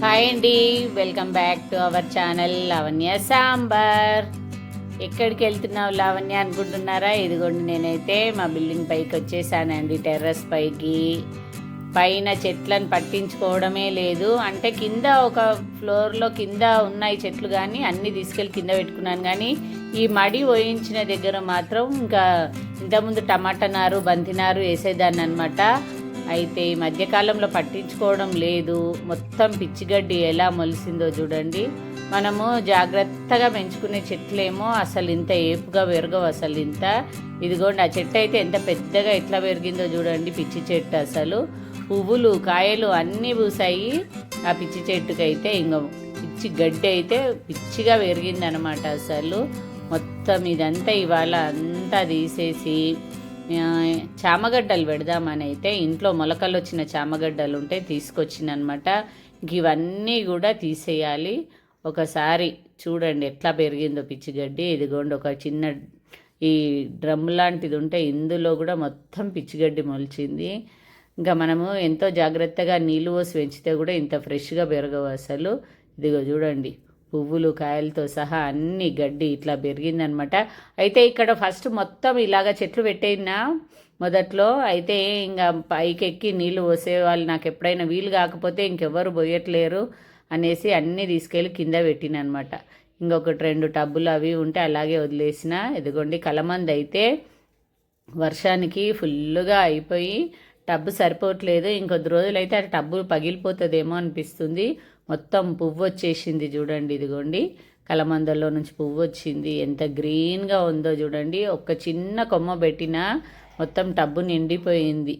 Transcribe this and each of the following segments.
Hi అండి welcome back to our channel Lavanya sambar. ఎక్కడికి వెళ్తున్నావు లావణ్య అనుకుంటున్నారా? ఇదిగోండి నేనైతే మా బిల్డింగ్ పైకి వచ్చేసానండి టెర్రస్ పైకి. పైన చెట్లను పట్టించుకోవడమే లేదు. అంటే కింద ఒక ఫ్లోర్లో కింద ఉన్నాయి చెట్లు కానీ అన్నీ తీసుకెళ్ళి కింద పెట్టుకున్నాను కానీ ఈ మడి పోయించిన దగ్గర మాత్రం ఇంకా ఇంతకుముందు టమాటా నారు బంతి నారు వేసేదాన్ని అనమాట అయితే ఈ మధ్యకాలంలో పట్టించుకోవడం లేదు. మొత్తం పిచ్చిగడ్డి ఎలా మొలిసిందో చూడండి. మనము జాగ్రత్తగా పెంచుకునే చెట్లేమో అసలు ఇంత ఏపుగా పెరగవు అసలు ఇంత. ఇదిగోండి ఆ చెట్టు అయితే ఎంత పెద్దగా ఎట్లా పెరిగిందో చూడండి పిచ్చి చెట్టు అసలు. పువ్వులు కాయలు అన్నీ పూసాయి. ఆ పిచ్చి చెట్టుకైతే ఇంకా పిచ్చి గడ్డి అయితే పిచ్చిగా పెరిగిందనమాట అసలు. మొత్తం ఇదంతా ఇవాళ అంతా తీసేసి చామగడ్డలు పెడదామని అయితే ఇంట్లో మొలకలు వచ్చిన చామగడ్డలు ఉంటే తీసుకొచ్చిందనమాట ఇవన్నీ కూడా తీసేయాలి. ఒకసారి చూడండి ఎట్లా పెరిగిందో పిచ్చిగడ్డి ఇదిగోండి ఒక చిన్న ఈ డ్రమ్ లాంటిది ఉంటే ఇందులో కూడా మొత్తం పిచ్చిగడ్డి మొలిచింది. ఇంకా మనము ఎంతో జాగ్రత్తగా నీళ్ళు పోసి పెంచితే కూడా ఇంత ఫ్రెష్గా పెరగవు అసలు. ఇదిగో చూడండి పువ్వులు కాయలతో సహా అన్ని గడ్డి ఇట్లా పెరిగిందనమాట. అయితే ఇక్కడ ఫస్ట్ మొత్తం ఇలాగ చెట్లు పెట్టేనా మొదట్లో అయితే ఇంకా పైకెక్కి నీళ్ళు పోసేవాళ్ళు నాకు ఎప్పుడైనా వీలు కాకపోతే ఇంకెవ్వరు పోయట్లేరు అనేసి అన్నీ తీసుకెళ్ళి కింద పెట్టిన అనమాట ఇంకొకటి రెండు టబ్బులు అవి ఉంటే అలాగే వదిలేసిన. ఇదిగోండి కలమంది అయితే వర్షానికి ఫుల్గా అయిపోయి టబ్బు సరిపోవట్లేదు. ఇంకొద్ది రోజులైతే ఆ టబ్బు పగిలిపోతుందేమో అనిపిస్తుంది. మొత్తం పువ్వు వచ్చేసింది చూడండి ఇదిగోండి. కలమందల్లో నుంచి పువ్వు వచ్చింది. ఎంత గ్రీన్గా ఉందో చూడండి. ఒక్క చిన్న కొమ్మ పెట్టినా మొత్తం టబ్బు నిండిపోయింది.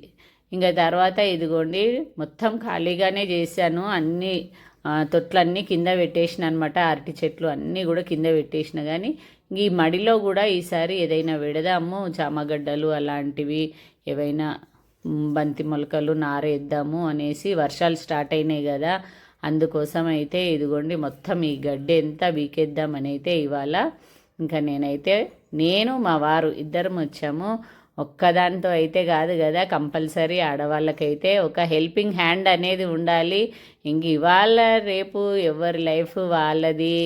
ఇంకా తర్వాత ఇదిగోండి మొత్తం ఖాళీగానే చేశాను. అన్నీ తొట్లన్నీ కింద పెట్టేసిన అనమాట అరటి చెట్లు అన్నీ కూడా కింద పెట్టేసిన. కానీ ఈ మడిలో కూడా ఈసారి ఏదైనా విడదాము చామగడ్డలు అలాంటివి ఏవైనా బంతి మొలకలు నారేద్దాము అనేసి వర్షాలు స్టార్ట్ అయినాయి కదా. అందుకోసం అయితే ఇదిగోండి మొత్తం ఈ గడ్డి ఎంత బీకేద్దామని అయితే ఇవాళ ఇంకా నేనైతే నేను మా వారు ఇద్దరం వచ్చాము. ఒక్కదాంతో అయితే కాదు కదా కంపల్సరీ ఆడవాళ్ళకైతే ఒక హెల్పింగ్ హ్యాండ్ అనేది ఉండాలి. ఇంక ఇవాళ రేపు ఎవరి లైఫ్ వాళ్ళది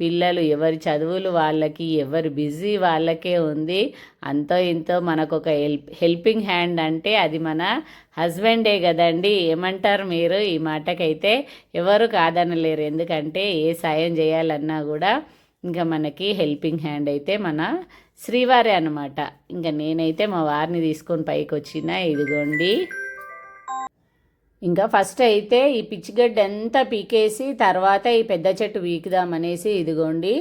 పిల్లలు ఎవరి చదువులు వాళ్ళకి ఎవరి బిజీ వాళ్ళకే ఉంది. అంతో ఇంతో మనకు ఒక హెల్ప్ హెల్పింగ్ హ్యాండ్ అంటే అది మన హస్బెండే కదండి. ఏమంటారు మీరు? ఈ మాటకైతే ఎవరు కాదనలేరు. ఎందుకంటే ఏ సాయం చేయాలన్నా కూడా ఇంకా మనకి హెల్పింగ్ హ్యాండ్ అయితే మన శ్రీవారే అనమాట ఇంకా నేనైతే మా వారిని తీసుకొని పైకి వచ్చిన ఇదిగోండి. ఇంకా ఫస్ట్ అయితే ఈ పిచ్చిగడ్డి అంతా పీకేసి తర్వాత ఈ పెద్ద చెట్టు వీకుదామనేసి ఇదిగోండి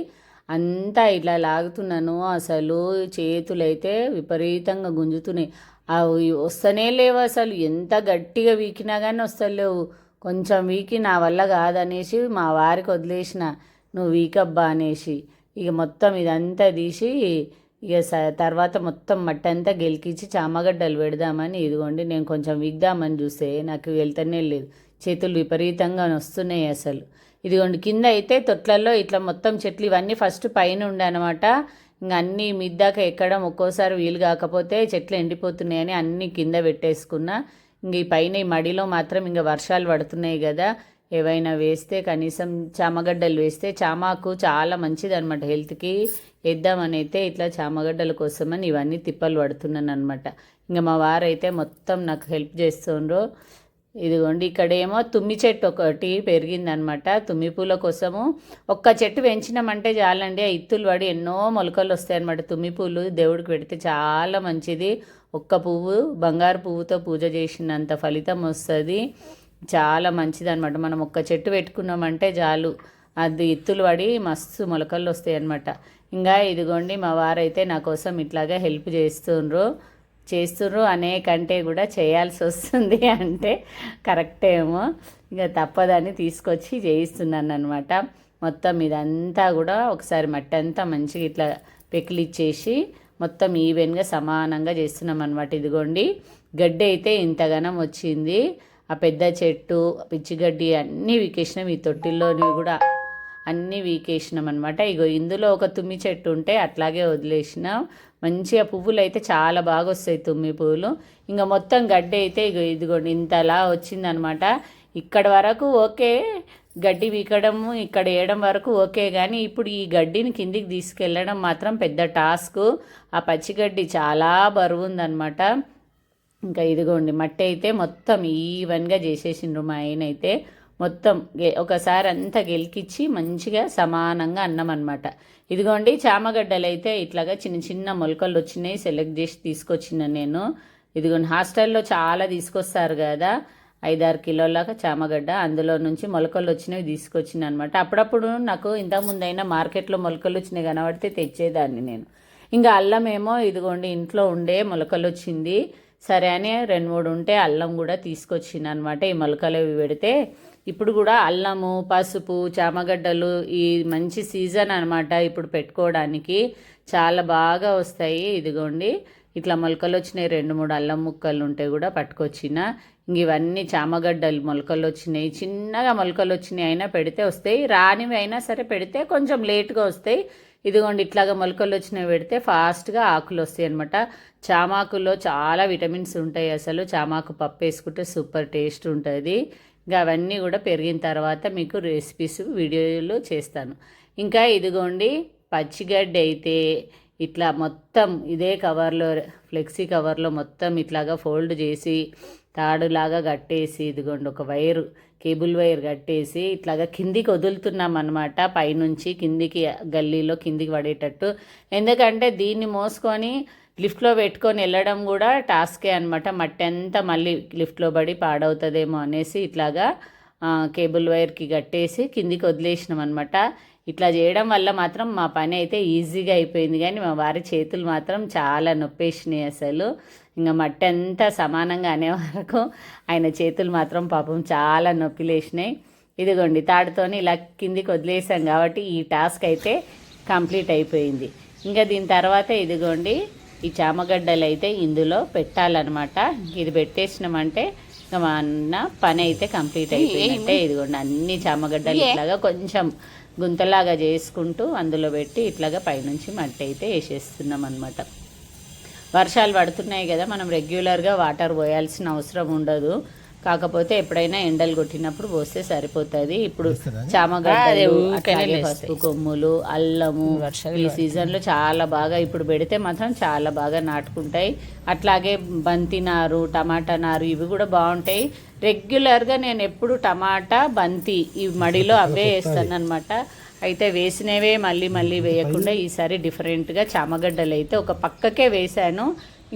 అంతా ఇట్లా లాగుతున్నాను. అసలు చేతులైతే విపరీతంగా గుంజుతున్నాయి. అవి వస్తనే లేవు అసలు. ఎంత గట్టిగా వీకినా కానీ వస్తలేవు. కొంచెం వీకి నా వల్ల కాదనేసి మా వారికి వదిలేసిన నువ్వు వీకబ్బా అనేసి. ఇక మొత్తం ఇదంతా తీసి ఇక స- తర్వాత మొత్తం మట్టి అంతా గెలికించి చామగడ్డలు పెడదామని ఇదిగోండి నేను కొంచెం విగ్దామని చూస్తే నాకు వెళ్తనే లేదు. చేతులు విపరీతంగా వస్తున్నాయి అసలు. ఇదిగోండి కింద అయితే తొట్లలో ఇట్లా మొత్తం చెట్లు ఇవన్నీ ఫస్ట్ పైన ఉండే అనమాట ఇంక అన్నీ మిద్దాక ఎక్కడం ఒక్కోసారి వీలు కాకపోతే చెట్లు ఎండిపోతున్నాయని అన్నీ కింద పెట్టేసుకున్నా. ఇంక ఈ పైన ఈ మడిలో మాత్రం ఇంకా వర్షాలు పడుతున్నాయి కదా. ఏవైనా వేస్తే కనీసం చామగడ్డలు వేస్తే చామాకు చాలా మంచిది అనమాట హెల్త్కి. వేద్దామని అయితే ఇట్లా చామగడ్డల కోసమని ఇవన్నీ తిప్పలు పడుతున్నాను అనమాట ఇంకా మా వారైతే మొత్తం నాకు హెల్ప్ చేస్తుండ్రు. ఇదిగోండి ఇక్కడేమో తుమ్మి చెట్టు ఒకటి పెరిగిందనమాట తుమ్మి పూల కోసము ఒక్క చెట్టు పెంచినామంటే చాలండి. ఆ ఇత్తులు పడి ఎన్నో మొలకలు వస్తాయి అనమాట తుమ్మి పూలు. దేవుడికి పెడితే చాలా మంచిది. ఒక్క పువ్వు బంగారు పువ్వుతో పూజ చేసినంత ఫలితం వస్తుంది. చాలా మంచిది అనమాట మనం ఒక్క చెట్టు పెట్టుకున్నామంటే చాలు. అది ఇత్తులు పడి మస్తు మొలకలు వస్తాయి అనమాట ఇంకా ఇదిగోండి మా వారైతే నా కోసం ఇట్లాగా హెల్ప్ చేస్తుండ్రు. చేస్తున్నారు అనే కంటే కూడా చేయాల్సి వస్తుంది అంటే కరెక్టేమో ఇక తప్పదని తీసుకొచ్చి చేయిస్తున్నాను అనమాట మొత్తం ఇదంతా కూడా ఒకసారి మట్టి అంతా మంచిగా ఇట్లా పెకిలిచ్చేసి మొత్తం ఈవెన్గా సమానంగా చేస్తున్నాం అనమాట ఇదిగోండి గడ్డి అయితే ఇంతగానం వచ్చింది. ఆ పెద్ద చెట్టు పిచ్చిగడ్డి అన్నీ వికేసినాం. ఈ తొట్టిల్లోని కూడా అన్నీ వీకేసినాం అనమాట ఇగో ఇందులో ఒక తుమ్మి చెట్టు ఉంటే అట్లాగే వదిలేసినాం. మంచిగా పువ్వులు అయితే చాలా బాగా వస్తాయి తుమ్మి పువ్వులు ఇంకా మొత్తం గడ్డి అయితే ఇగో ఇదిగోండి ఇంతలా వచ్చిందనమాట ఇక్కడ వరకు ఓకే గడ్డి వీకడము ఇక్కడ వేయడం వరకు ఓకే కానీ ఇప్పుడు ఈ గడ్డిని కిందికి తీసుకెళ్ళడం మాత్రం పెద్ద టాస్క్. ఆ పచ్చిగడ్డి చాలా బరువు ఉందన్నమాట ఇంకా ఇదిగోండి మట్టి అయితే మొత్తం ఈవెన్గా చేసేసిండ్రు మా ఆయన అయితే. మొత్తం గె- ఒకసారి అంతా గెలికిచ్చి మంచిగా సమానంగా అన్నం అనమాట ఇదిగోండి చామగడ్డలు అయితే ఇట్లాగా చిన్న చిన్న మొలకలు వచ్చినాయి సెలెక్ట్ చేసి తీసుకొచ్చిన నేను. ఇదిగోండి హాస్టల్లో చాలా తీసుకొస్తారు కదా. ఐదారు కిలోలాగా చామగడ్డ అందులో నుంచి మొలకలు వచ్చినవి తీసుకొచ్చిన అనమాట అప్పుడప్పుడు నాకు ఇంతకుముందు అయినా మార్కెట్లో మొలకలు వచ్చినాయి కనబడితే తెచ్చేదాన్ని నేను. ఇంకా అల్లమేమో ఇదిగోండి ఇంట్లో ఉండే మొలకలు వచ్చింది సరే అని రెండు మూడు ఉంటే అల్లం కూడా తీసుకొచ్చిన అనమాట ఈ మొలకలు పెడితే ఇప్పుడు కూడా అల్లము పసుపు చామగడ్డలు ఈ మంచి సీజన్ అనమాట ఇప్పుడు పెట్టుకోవడానికి చాలా బాగా వస్తాయి. ఇదిగోండి ఇట్లా మొలకలు వచ్చినాయి. రెండు మూడు అల్లం ముక్కలు ఉంటే కూడా పట్టుకొచ్చిన. ఇంక ఇవన్నీ చామగడ్డలు మొలకలు వచ్చినాయి. చిన్నగా మొలకలు వచ్చినాయి అయినా పెడితే వస్తాయి. రానివి అయినా సరే పెడితే కొంచెం లేట్గా వస్తాయి. ఇదిగోండి ఇట్లాగా మొలకలు వచ్చినవి పెడితే ఫాస్ట్గా ఆకులు వస్తాయి అనమాట చామాకులో చాలా విటమిన్స్ ఉంటాయి అసలు. చామాకు పప్పు వేసుకుంటే సూపర్ టేస్ట్ ఉంటుంది. ఇంకా అవన్నీ కూడా పెరిగిన తర్వాత మీకు రెసిపీస్ వీడియోలు చేస్తాను. ఇంకా ఇదిగోండి పచ్చిగడ్డి అయితే ఇట్లా మొత్తం ఇదే కవర్లో ఫ్లెక్సీ కవర్లో మొత్తం ఇట్లాగా ఫోల్డ్ చేసి తాడులాగా కట్టేసి ఇదిగోండి ఒక వైరు కేబుల్ వైర్ కట్టేసి ఇట్లాగా కిందికి వదులుతున్నాం అనమాట పైనుంచి కిందికి గల్లీలో కిందికి పడేటట్టు. ఎందుకంటే దీన్ని మోసుకొని లిఫ్ట్లో పెట్టుకొని వెళ్ళడం కూడా టాస్కే అనమాట మట్టి అంతా మళ్ళీ లిఫ్ట్లో పడి పాడవుతుందేమో అనేసి ఇట్లాగా కేబుల్ వైర్కి కట్టేసి కిందికి వదిలేసినాం అనమాట ఇట్లా చేయడం వల్ల మాత్రం మా పని అయితే ఈజీగా అయిపోయింది. కానీ మా వారి చేతులు మాత్రం చాలా నొప్పేసినాయి అసలు. ఇంకా మట్టి అంతా సమానంగా అనే వరకు ఆయన చేతులు మాత్రం పాపం చాలా నొప్పి లేచినాయి ఇదిగోండి తాడుతోని ఇలా కిందికి వదిలేసాం కాబట్టి ఈ టాస్క్ అయితే కంప్లీట్ అయిపోయింది. ఇంకా దీని తర్వాత ఇదిగోండి ఈ చామగడ్డలు అయితే ఇందులో పెట్టాలన్నమాట. ఇది పెట్టేసినామంటే ఇంకా మా అన్న పని అయితే కంప్లీట్ అయిపోయిందంటే ఇదిగోండి అన్ని చామగడ్డలు ఇట్లాగా కొంచెం గుంతలాగా చేసుకుంటూ అందులో పెట్టి ఇట్లాగా పైనుంచి మట్టి అయితే వేసేస్తున్నాం అనమాట వర్షాలు పడుతున్నాయి కదా మనం రెగ్యులర్గా వాటర్ పోయాల్సిన అవసరం ఉండదు. కాకపోతే ఎప్పుడైనా ఎండలు కొట్టినప్పుడు పోస్తే సరిపోతుంది. ఇప్పుడు చామగడ్డలు అట్లాగే పసుపు కొమ్ములు అల్లము ఈ సీజన్లో చాలా బాగా ఇప్పుడు పెడితే మాత్రం చాలా బాగా నాటుకుంటాయి. అట్లాగే బంతి నారు టమాటా నారు ఇవి కూడా బాగుంటాయి. రెగ్యులర్గా నేను ఎప్పుడు టమాటా బంతి ఈ మడిలో అవే వేస్తాను అనమాట అయితే వేసినవే మళ్ళీ మళ్ళీ వేయకుండా ఈసారి డిఫరెంట్గా చామగడ్డలు అయితే ఒక పక్కకే వేశాను.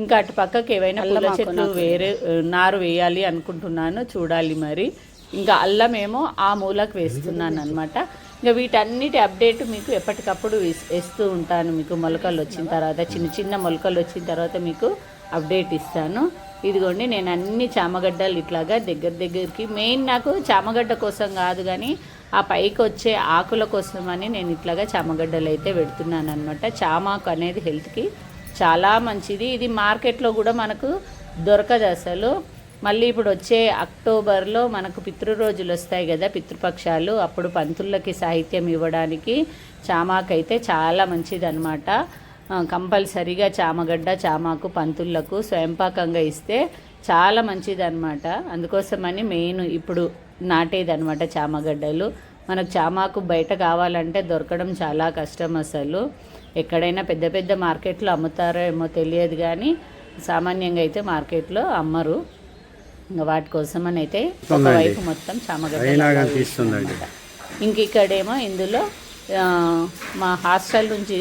ఇంకా అటు పక్కకి ఏవైనా పూల చెట్లు వేరే నారు వేయాలి అనుకుంటున్నాను చూడాలి మరి. ఇంకా అల్లం ఏమో ఆ మూలకు వేస్తున్నాను అనమాట ఇంకా వీటన్నిటి అప్డేట్ మీకు ఎప్పటికప్పుడు ఇస్తూ ఉంటాను. మీకు మొలకలు వచ్చిన తర్వాత చిన్న చిన్న మొలకలు వచ్చిన తర్వాత మీకు అప్డేట్ ఇస్తాను. ఇదిగోండి నేను అన్ని చామగడ్డలు ఇట్లాగా దగ్గర దగ్గరికి మెయిన్ నాకు చామగడ్డ కోసం కాదు కానీ ఆ పైకి వచ్చే ఆకుల కోసం అని నేను ఇట్లాగా చామగడ్డలు అయితే పెడుతున్నాను అనమాట చామాకు అనేది హెల్త్కి చాలా మంచిది. ఇది మార్కెట్లో కూడా మనకు దొరకదు అసలు. మళ్ళీ ఇప్పుడు వచ్చే అక్టోబర్లో మనకు పితృరోజులు వస్తాయి కదా పితృపక్షాలు. అప్పుడు పంతులకి సాహిత్యం ఇవ్వడానికి చామాకు అయితే చాలా మంచిది అనమాట కంపల్సరీగా చామగడ్డ చామాకు పంతులకు స్వయంపాకంగా ఇస్తే చాలా మంచిది అనమాట అందుకోసమని మెయిన్ ఇప్పుడు నాటేదన్నమాట చామగడ్డలు. మనకు చామాకు బయట కావాలంటే దొరకడం చాలా కష్టం అసలు. ఎక్కడైనా పెద్ద పెద్ద మార్కెట్లో అమ్ముతారో ఏమో తెలియదు కానీ సామాన్యంగా అయితే మార్కెట్లో అమ్మరు. ఇంకా వాటి కోసమని అయితే ఒకవైపు మొత్తం చామగడ్డ ఇంక ఇక్కడేమో ఇందులో మా హాస్టల్ నుంచి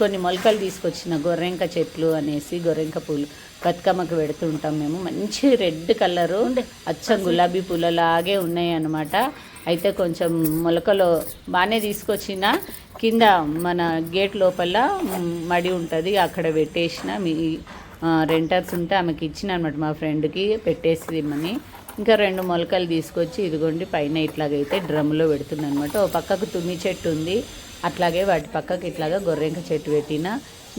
కొన్ని మొలకలు తీసుకొచ్చిన గొర్రెంక చెట్లు అనేసి గొర్రెంక పూలు బతుకమ్మకు పెడుతుంటాం మేము. మంచి రెడ్ కలరు అచ్చం గులాబీ పూలలాగే ఉన్నాయి అన్నమాట అయితే కొంచెం మొలకలు బాగానే తీసుకొచ్చిన కింద మన గేట్ లోపల మడి ఉంటుంది అక్కడ పెట్టేసిన. మీ రెంటర్స్ ఉంటే ఆమెకి ఇచ్చిన అనమాట మా ఫ్రెండ్కి పెట్టేసి ఇమ్మని ఇంకా రెండు మొలకలు తీసుకొచ్చి ఇదిగోండి పైన ఇట్లాగైతే డ్రమ్లో పెడుతుంది అనమాట ఓ పక్కకు తుమ్మి చెట్టు ఉంది అట్లాగే వాటి పక్కకు ఇట్లాగా గొర్రెంక చెట్టు పెట్టిన.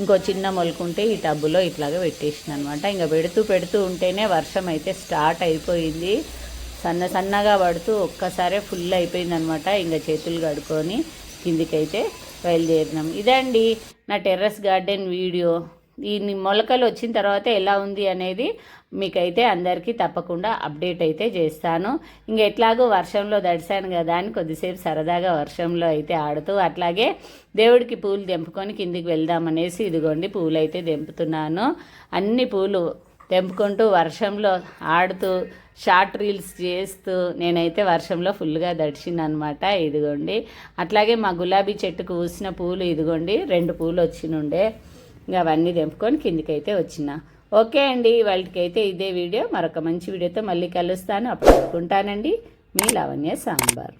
ఇంకో చిన్న మొలక ఉంటే ఈ టబ్బులో ఇట్లాగా పెట్టేసిన అనమాట ఇంకా పెడుతూ పెడుతూ ఉంటేనే వర్షం అయితే స్టార్ట్ అయిపోయింది. సన్న సన్నగా పడుతూ ఒక్కసారే ఫుల్ అయిపోయిందనమాట. ఇంకా చేతులు కడుక్కొని కిందికైతే బయలుదేరినాం. ఇదండి నా టెర్రస్ గార్డెన్ వీడియో. ఈ మొలకలు వచ్చిన తర్వాత ఎలా ఉంది అనేది మీకైతే అందరికీ తప్పకుండా అప్డేట్ అయితే చేస్తాను. ఇంక ఎట్లాగో వర్షంలో దడిశాను కదా అని కొద్దిసేపు సరదాగా వర్షంలో అయితే ఆడుతూ అట్లాగే దేవుడికి పూలు తెంపుకొని కిందికి వెళ్దామనేసి ఇదిగోండి పూలు అయితే తెంపుతున్నాను. అన్ని పూలు తెంపుకుంటూ వర్షంలో ఆడుతూ షార్ట్ రీల్స్ చేస్తూ నేనైతే వర్షంలో ఫుల్గా దడిచిందనమాట ఇదిగోండి. అట్లాగే మా గులాబీ చెట్టుకు పూసిన పూలు ఇదిగోండి రెండు పూలు వచ్చినుండే. ఇంకా అవన్నీ తెంపుకొని కిందికైతే వచ్చిన. ఓకే అండి వాళ్ళకైతే ఇదే వీడియో. మరొక మంచి వీడియోతో మళ్ళీ కలుస్తాను. అప్పుడు అనుకుంటానండి మీ లావణ్య సాంబార్.